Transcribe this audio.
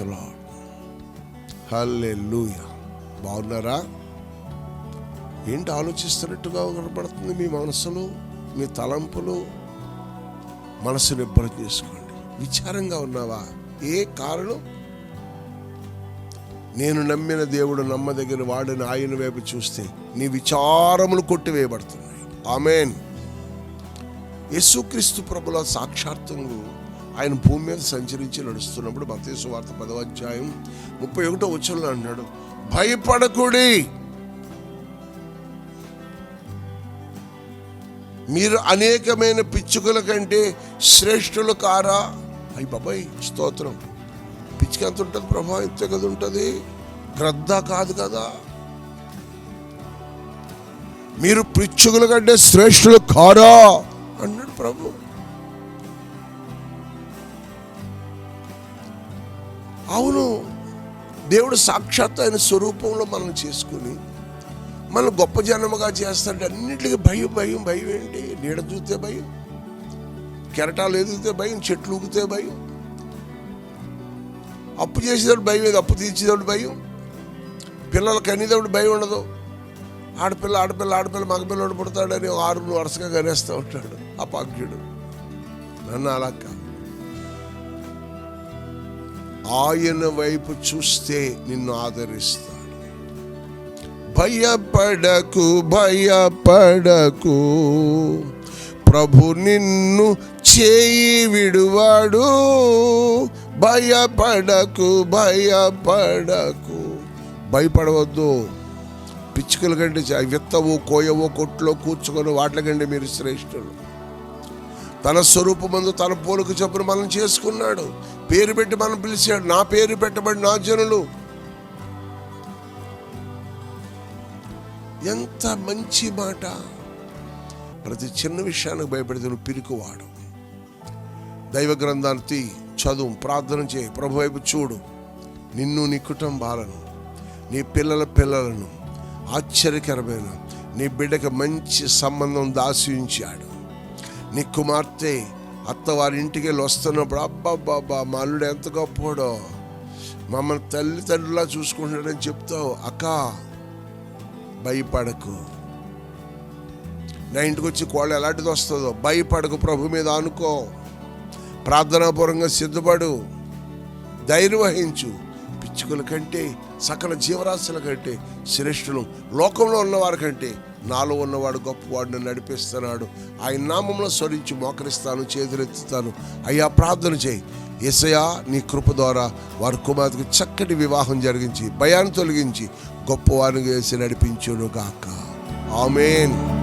ప్రైజ్లో హల్లే లూయ బాగున్నారా? ఏంటి ఆలోచిస్తున్నట్టుగా కనబడుతుంది మీ మనసులో మీ తలంపులు? మనసు నిబ్బరం చేసుకోండి. విచారంగా ఉన్నావా? ఏ కారణం? నేను నమ్మిన దేవుడు నమ్మదగిన వాడిని ఆయన వైపు చూస్తే నీ విచారములు కొట్టివేయబడుతున్నాయి. ఆమెన్. యేసుక్రీస్తు ప్రభుల సాక్షాత్తులు ఆయన భూమి మీద సంచరించి నడుస్తున్నప్పుడు మతేసు వార్త పదవ అధ్యాయం ముప్పై ఒకటో వచ్చంలో అన్నాడు భయపడకుడి. మీరు అనేకమైన పిచ్చుకల కంటే శ్రేష్ఠులు కారా? అయ్యి బాబాయ్ స్తోత్రం. పిచ్చికి ఎంత ఉంటుంది ప్రభా? ఇంతే కదా ఉంటుంది? గ్రద్ద కాదు కదా. మీరు పిచ్చుకల కంటే శ్రేష్ఠులు కారా? అన్నాడు ప్రభు. అవును. దేవుడు సాక్షాత్ ఆయన స్వరూపంలో మనం చేసుకుని మనం గొప్ప జనముగా చేస్తాడు అన్నింటికి భయం భయం భయం ఏంటి? నీడ చూస్తే భయం కెరటాలు ఎదిగితే భయం చెట్లు ఊగితే భయం. అప్పు చేసేటప్పుడు భయం ఏది? అప్పు తీర్చేటప్పుడు భయం. పిల్లలు కనేటప్పుడు భయం ఉండదు. ఆడపిల్ల ఆడపిల్ల ఆడపిల్ల మగపిల్లడు పుడతాడని ఆరు వరుసగా కనేస్తూ ఉంటాడు అపాగ్యుడు నన్ను అలా కాదు. ఆయన వైపు చూస్తే నిన్ను ఆదరిస్తాడు. భయపడకు భయపడకు. ప్రభు నిన్ను చేయి విడువాడు. భయపడకు భయపడకు. భయపడవద్దు. పిచ్చుకల కంటే చా- విత్తవో కోయవో కొట్లో కూర్చుకొని వాట్ల కంటే మీరు శ్రేష్ఠులు. తన స్వరూపమందు తన పోలుకు చొప్పున మనం చేసుకున్నాడు. పేరు పెట్టి మనం పిలిచాడు. నా పేరు పెట్టబడి నా జనులు. ఎంత మంచి మాట. ప్రతి చిన్న విషయానికి భయపడితే నువ్వు పిరుకువాడు. దైవ గ్రంథాన్ని తీ చదువు ప్రార్థన చేయి. ప్రభు వైపు చూడు. నిన్ను నీ కుటుంబాలను నీ పిల్లల పిల్లలను ఆశ్చర్యకరమైన నీ బిడ్డకి మంచి సంబంధం దాసించాడు. నీ కుమార్తె అత్తవారి ఇంటికి వెళ్ళి వస్తున్నప్పుడు అబ్బాబ్బాబ్బా మా అల్లుడు ఎంత గొప్పోడో మమ్మల్ని తల్లిదండ్రులా చూసుకుంటాడని చెప్తావు అక్క. భయపడకు. నా ఇంటికి వచ్చి కోళ్ళు ఎలాంటిది వస్తుందో భయపడకు ప్రభు మీద అనుకో ప్రార్థనాపూర్వంగా సిద్ధపడు. ధైర్యం వహించు. యాచకుల కంటే సకల జీవరాశుల కంటే శ్రేష్ఠులు లోకంలో ఉన్నవారి కంటే నాలో ఉన్నవాడు గొప్పవాడిని నడిపిస్తున్నాడు. ఆయన నామంలో స్వరించి మోకరిస్తాను చేతులెత్తుతాను. అయ్యా ప్రార్థన చేయి. ఎసయా నీ కృప ద్వారా వారి కుమార్తెకు చక్కటి వివాహం జరిగించి భయాన్ని తొలగించి గొప్పవారిని వేసి నడిపించును గాక. ఆమెన్.